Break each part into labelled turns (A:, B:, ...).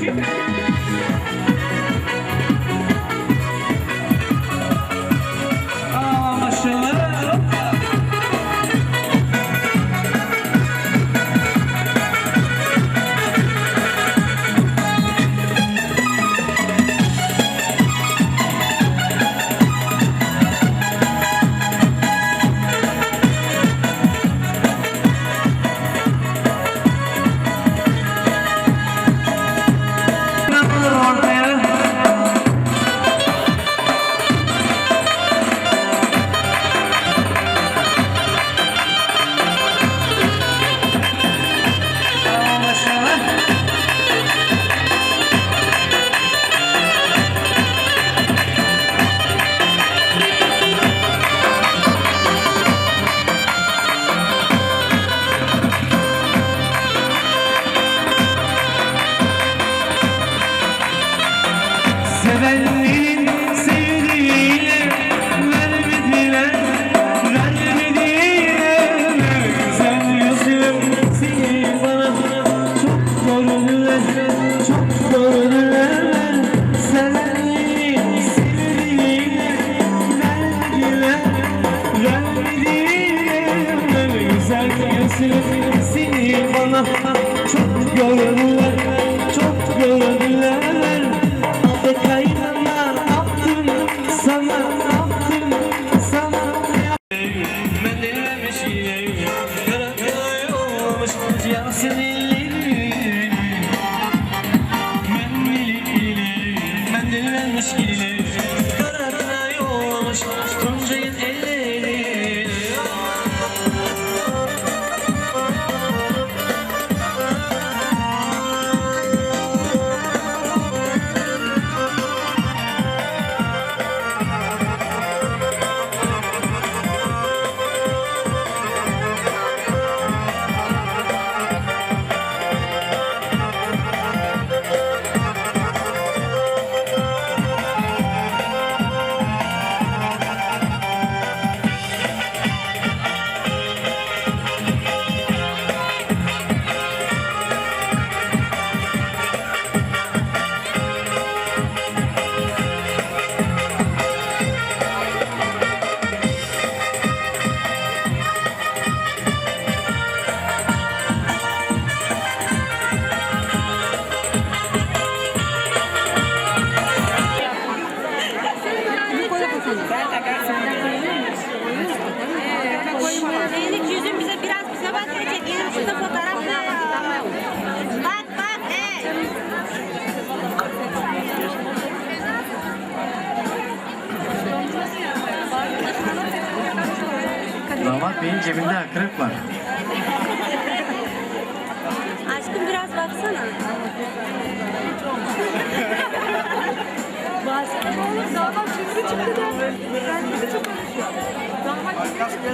A: Thank you.
B: Damat beyin cebinde akrep var.
A: Aşkım biraz baksana. Baksana olur damat şimdi çıktı da. Ben de çok konuşuyor. Damat şimdi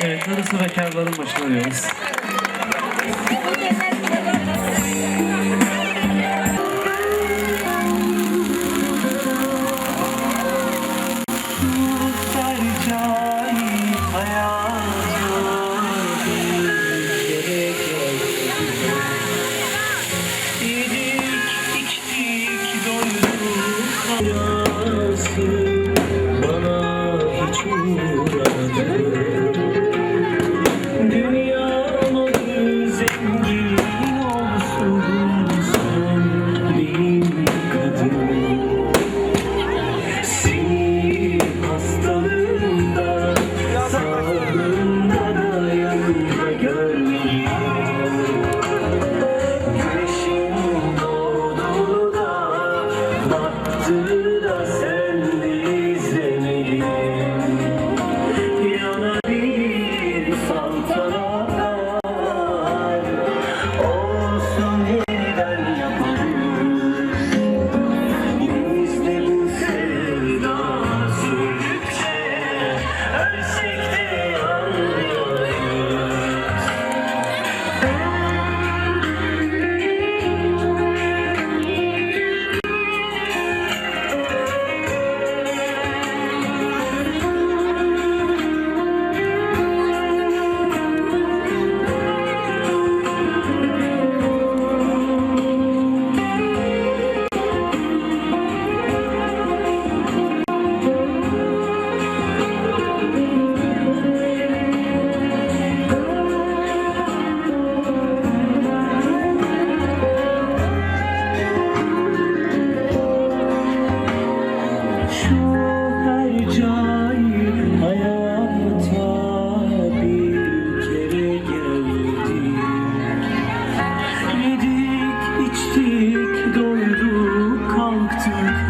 B: Evet, darısı bekarların başına diyoruz.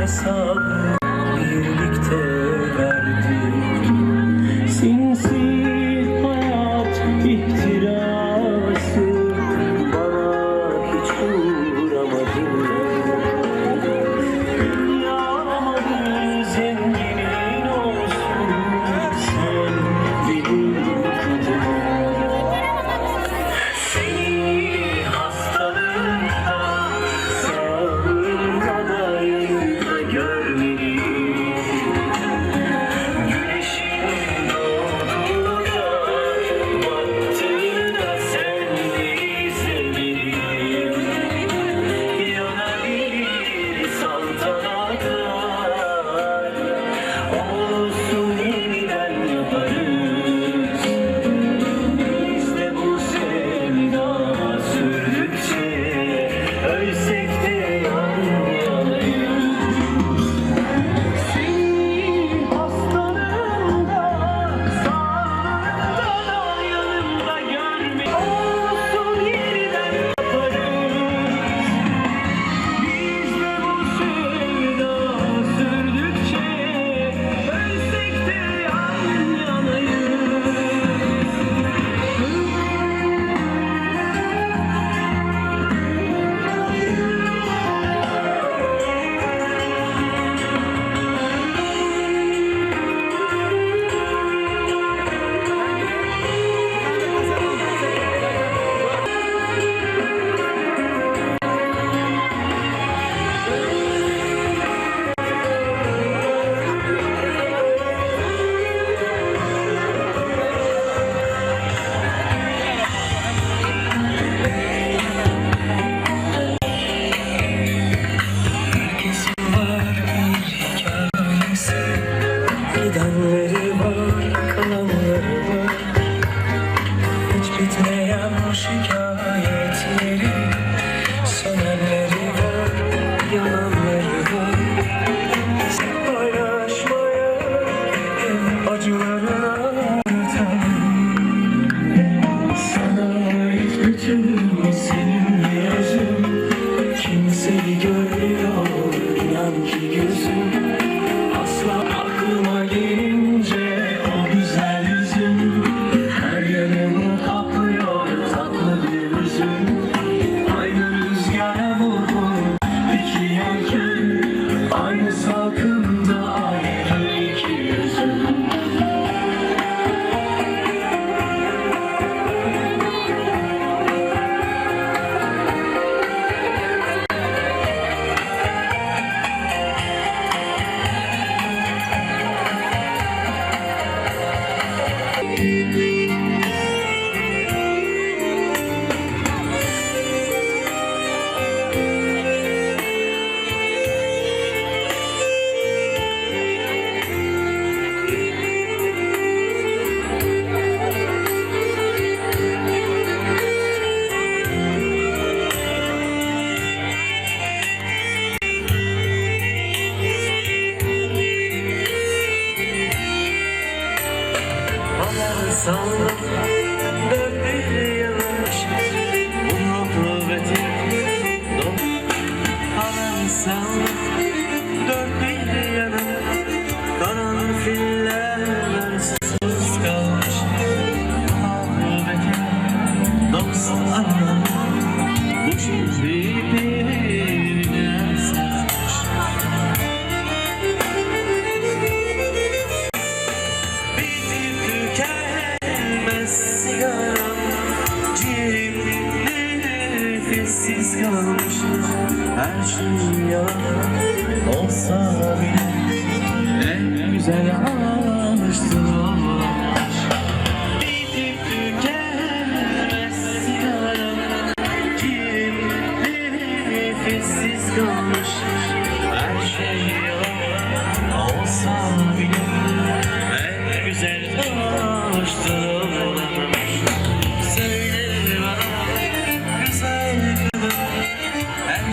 C: Sớm today. insanlar dört bir yanmış Umutlu ve tek dolu kalan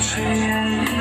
C: 谁愿？